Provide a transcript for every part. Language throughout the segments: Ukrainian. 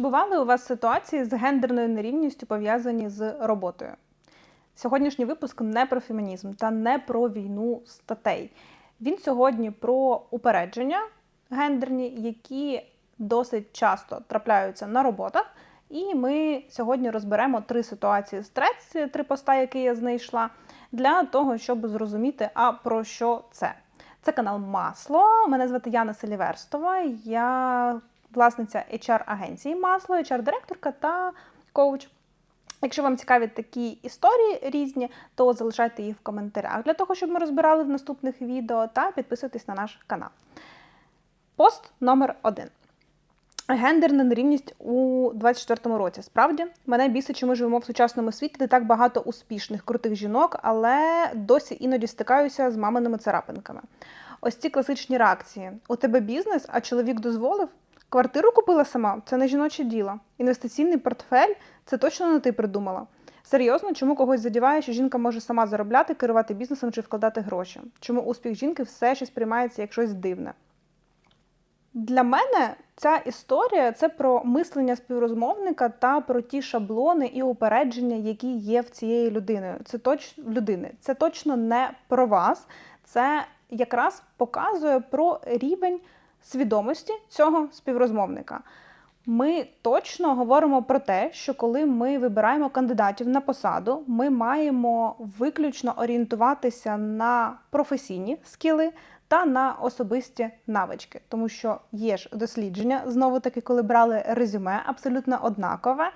Чи бували у вас ситуації з гендерною нерівністю пов'язані з роботою? Сьогоднішній випуск не про фемінізм та не про війну статей. Він сьогодні про упередження гендерні, які досить часто трапляються на роботах. І ми сьогодні розберемо три ситуації з трец, три поста, які я знайшла, для того, щоб зрозуміти, а про що це. Це канал Масло. Мене звати Яна Селіверстова. Я власниця HR-агенції Масло, HR-директорка та коуч. Якщо вам цікаві такі історії різні, то залишайте їх в коментарях для того, щоб ми розбирали в наступних відео, та підписуйтесь на наш канал. Пост номер один. Гендерна нерівність у 24-му році. Справді, мене бісить, що ми живемо в сучасному світі, де так багато успішних, крутих жінок, але досі іноді стикаюся з маминими царапинками. Ось ці класичні реакції: у тебе бізнес, а чоловік дозволив? Квартиру купила сама це не жіноче діло. Інвестиційний портфель це точно не ти придумала. Серйозно, чому когось задіває, що жінка може сама заробляти, керувати бізнесом чи вкладати гроші? Чому успіх жінки все ще сприймається як щось дивне? Для мене ця історія це про мислення співрозмовника та про ті шаблони і упередження, які є в цієї людини. Це точ... людини. Це точно не про вас. Це якраз показує про рівень свідомості цього співрозмовника. Ми точно говоримо про те, що коли ми вибираємо кандидатів на посаду, ми маємо виключно орієнтуватися на професійні скіли та на особисті навички, тому що є ж дослідження, знову таки, коли брали резюме, абсолютно однакове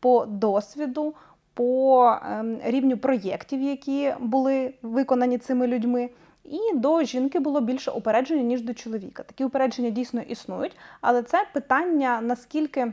по досвіду, по ем, рівню проєктів, які були виконані цими людьми. І до жінки було більше упередження, ніж до чоловіка. Такі упередження дійсно існують, але це питання, наскільки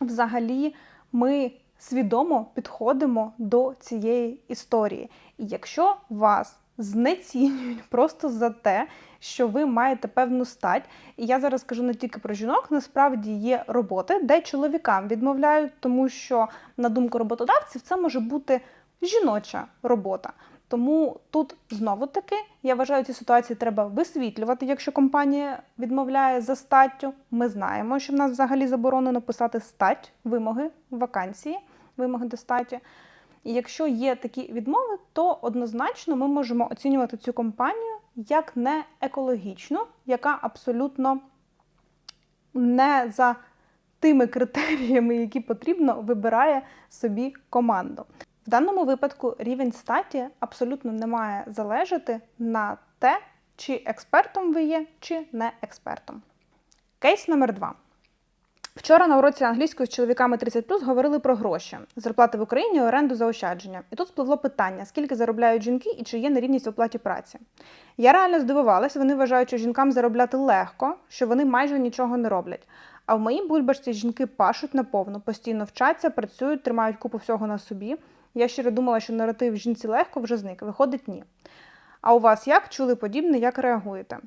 взагалі ми свідомо підходимо до цієї історії. І якщо вас знецінюють просто за те, що ви маєте певну стать. І я зараз кажу не тільки про жінок, насправді є роботи, де чоловікам відмовляють, тому що, на думку роботодавців, це може бути жіноча робота. Тому тут знову таки я вважаю, ці ситуації треба висвітлювати, якщо компанія відмовляє за статтю. Ми знаємо, що в нас взагалі заборонено писати стать, вимоги вакансії, вимоги до статі. І якщо є такі відмови, то однозначно ми можемо оцінювати цю компанію як не екологічну, яка абсолютно не за тими критеріями, які потрібно, вибирає собі команду. В даному випадку рівень статі абсолютно не має залежати на те, чи експертом ви є, чи не експертом. Кейс номер два. Вчора на уроці англійської з чоловіками 30 говорили про гроші, зарплати в Україні, оренду заощадження. І тут спливло питання, скільки заробляють жінки і чи є нерівність в оплаті праці. Я реально здивувалася, вони вважають, що жінкам заробляти легко, що вони майже нічого не роблять. А в моїй бульбашці жінки пашуть наповну, постійно вчаться, працюють, тримають купу всього на собі. Я щиро думала, що наратив жінці легко вже зник. Виходить, ні. А у вас як чули подібне, як реагуєте?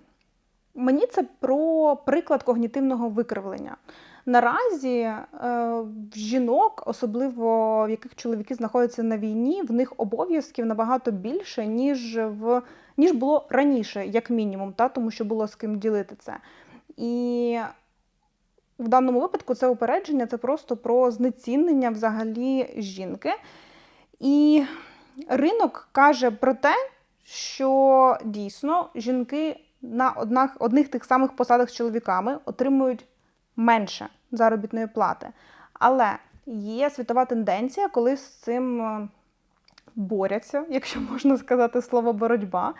Мені це про приклад когнітивного викривлення. Наразі е, жінок, особливо в яких чоловіки знаходяться на війні, в них обов'язків набагато більше, ніж в ніж було раніше, як мінімум, та тому що було з ким ділити це. І в даному випадку це упередження це просто про знецінення взагалі жінки. І ринок каже про те, що дійсно жінки на однах, одних тих самих посадах з чоловіками отримують менше заробітної плати. Але є світова тенденція, коли з цим боряться, якщо можна сказати слово боротьба.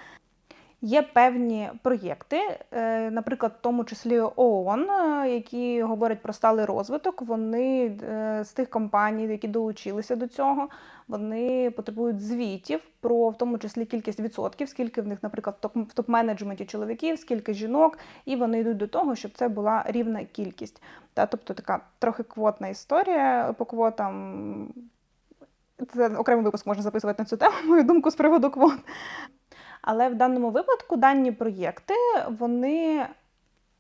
Є певні проєкти, е, наприклад, в тому числі ООН, е, які говорять про сталий розвиток. Вони з тих компаній, які долучилися до цього, вони потребують звітів про в тому числі кількість відсотків, скільки в них, наприклад, в топ-менеджменті чоловіків, скільки жінок, і вони йдуть до того, щоб це була рівна кількість. Та, Тобто така трохи квотна історія по квотам. Це окремий випуск можна записувати на цю тему, мою думку з приводу квот. Але в даному випадку дані проєкти вони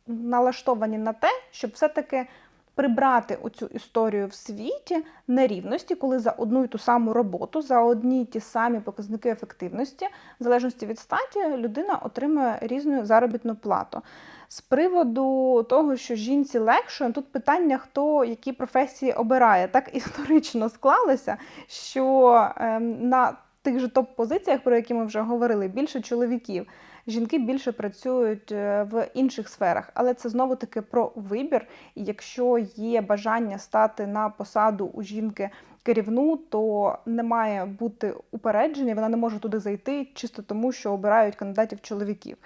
налаштовані на те, щоб все-таки прибрати оцю історію в світі нерівності, коли за одну і ту саму роботу, за одні й ті самі показники ефективності, в залежності від статі, людина отримує різну заробітну плату. З приводу того, що жінці легше, тут питання, хто які професії обирає. Так історично склалося, що ем, на тих же топ-позиціях, про які ми вже говорили, більше чоловіків. Жінки більше працюють е, в інших сферах, але це знову таки про вибір. І якщо є бажання стати на посаду у жінки керівну, то не має бути упередження, вона не може туди зайти чисто тому, що обирають кандидатів чоловіків.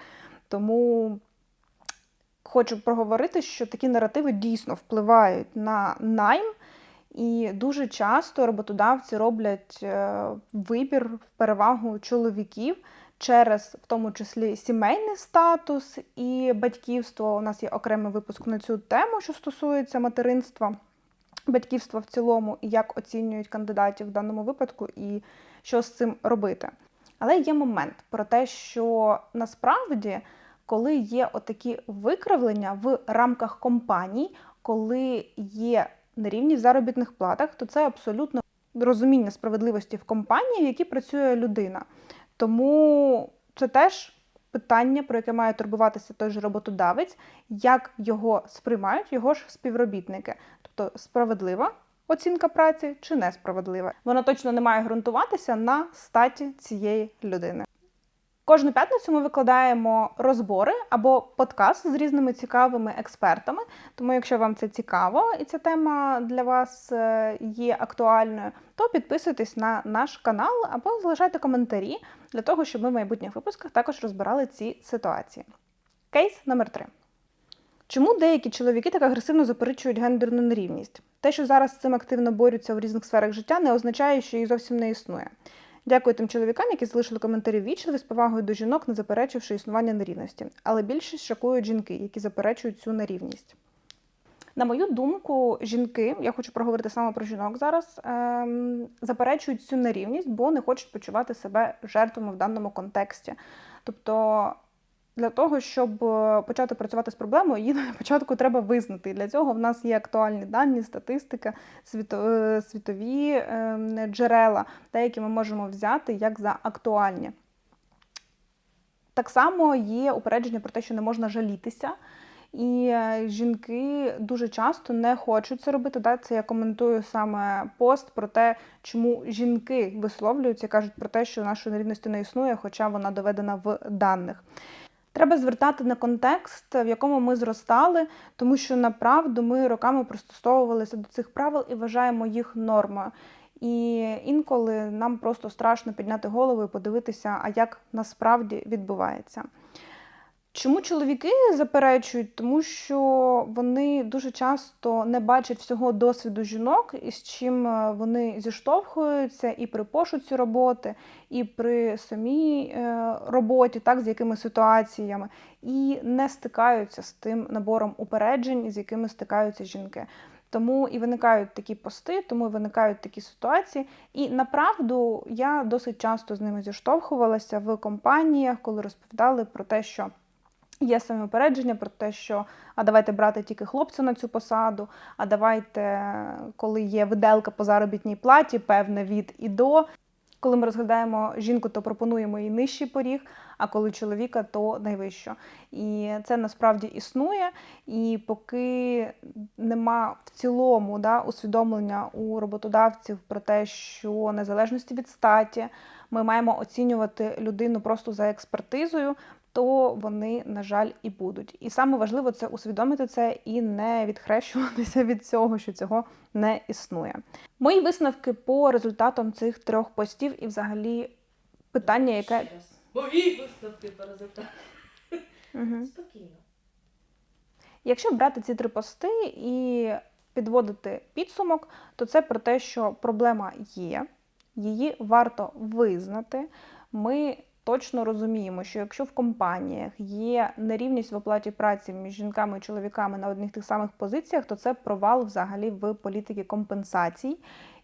Тому хочу проговорити, що такі наративи дійсно впливають на найм. І дуже часто роботодавці роблять е, вибір в перевагу чоловіків через в тому числі сімейний статус і батьківство. У нас є окремий випуск на цю тему, що стосується материнства, батьківства в цілому, і як оцінюють кандидатів в даному випадку, і що з цим робити. Але є момент про те, що насправді, коли є отакі викривлення в рамках компаній, коли є нерівність в заробітних платах, то це абсолютно розуміння справедливості в компанії, в якій працює людина. Тому це теж питання, про яке має турбуватися той же роботодавець, як його сприймають його ж співробітники, тобто справедлива. Оцінка праці чи несправедлива. Вона точно не має ґрунтуватися на статі цієї людини. Кожну п'ятницю ми викладаємо розбори або подкаст з різними цікавими експертами. Тому, якщо вам це цікаво і ця тема для вас е, є актуальною, то підписуйтесь на наш канал або залишайте коментарі для того, щоб ми в майбутніх випусках також розбирали ці ситуації. Кейс номер 3 Чому деякі чоловіки так агресивно заперечують гендерну нерівність? Те, що зараз з цим активно борються в різних сферах життя, не означає, що її зовсім не існує. Дякую тим чоловікам, які залишили коментарі ввічливі з повагою до жінок, не заперечивши існування нерівності. Але більшість шокують жінки, які заперечують цю нерівність. На мою думку, жінки, я хочу проговорити саме про жінок зараз, ем, заперечують цю нерівність, бо не хочуть почувати себе жертвами в даному контексті. Тобто для того, щоб е, почати працювати з проблемою, її на початку треба визнати. І для цього в нас є актуальні дані, статистика, е, світові ем, джерела, які ми можемо взяти як за актуальні. Так само є упередження про те, що не можна жалітися. І е, жінки дуже часто не хочуть це робити. Да? Це я коментую саме пост про те, чому жінки висловлюються, кажуть про те, що нашої нерівності не існує, хоча вона доведена в даних. Треба звертати на контекст, в якому ми зростали, тому що направду ми роками пристосовувалися до цих правил і вважаємо їх нормою. І інколи нам просто страшно підняти голову і подивитися, а як насправді відбувається. Чому чоловіки заперечують? Тому що вони дуже часто не бачать всього досвіду жінок, із чим е, вони зіштовхуються і при пошуці роботи, і при самій е, роботі, так з якими ситуаціями, і не стикаються з тим набором упереджень, з якими стикаються жінки. Тому і виникають такі пости, тому і виникають такі ситуації. І направду я досить часто з ними зіштовхувалася в компаніях, коли розповідали про те, що. Є самопередження про те, що а давайте брати тільки хлопця на цю посаду, а давайте, коли є виделка по заробітній платі, певне від і до. Коли ми розглядаємо жінку, то пропонуємо їй нижчий поріг, а коли чоловіка, то найвищу. І це насправді існує. І поки нема в цілому да, усвідомлення у роботодавців про те, що незалежності від статі ми маємо оцінювати людину просто за експертизою, то вони, на жаль, і будуть. І саме важливо це усвідомити це і не відхрещуватися від цього, що цього не існує. Мої висновки по результатам цих трьох постів і взагалі питання, яке. Мої висновки по результатам. Угу. Спокійно. Якщо брати ці три пости і підводити підсумок, то це про те, що проблема є, її варто визнати. Ми точно розуміємо, що якщо в компаніях є нерівність в оплаті праці між жінками і чоловіками на одних тих самих позиціях, то це провал взагалі в політики компенсацій.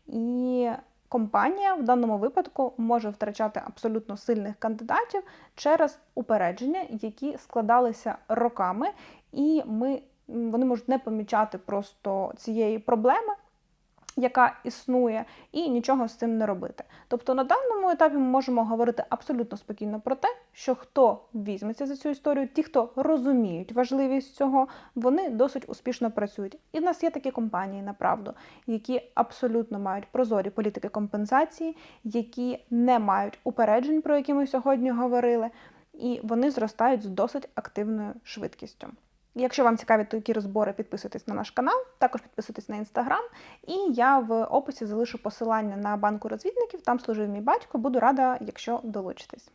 І компанія в даному випадку може втрачати абсолютно сильних кандидатів через упередження, які складалися роками, і ми, вони можуть не помічати просто цієї проблеми. Яка існує, і нічого з цим не робити. Тобто на даному етапі ми можемо говорити абсолютно спокійно про те, що хто візьметься за цю історію, ті, хто розуміють важливість цього, вони досить успішно працюють. І в нас є такі компанії, направду, які абсолютно мають прозорі політики компенсації, які не мають упереджень, про які ми сьогодні говорили, і вони зростають з досить активною швидкістю. Якщо вам цікаві такі розбори, підписуйтесь на наш канал, також підписуйтесь на інстаграм. І я в описі залишу посилання на банку розвідників. Там служив мій батько. Буду рада, якщо долучитесь.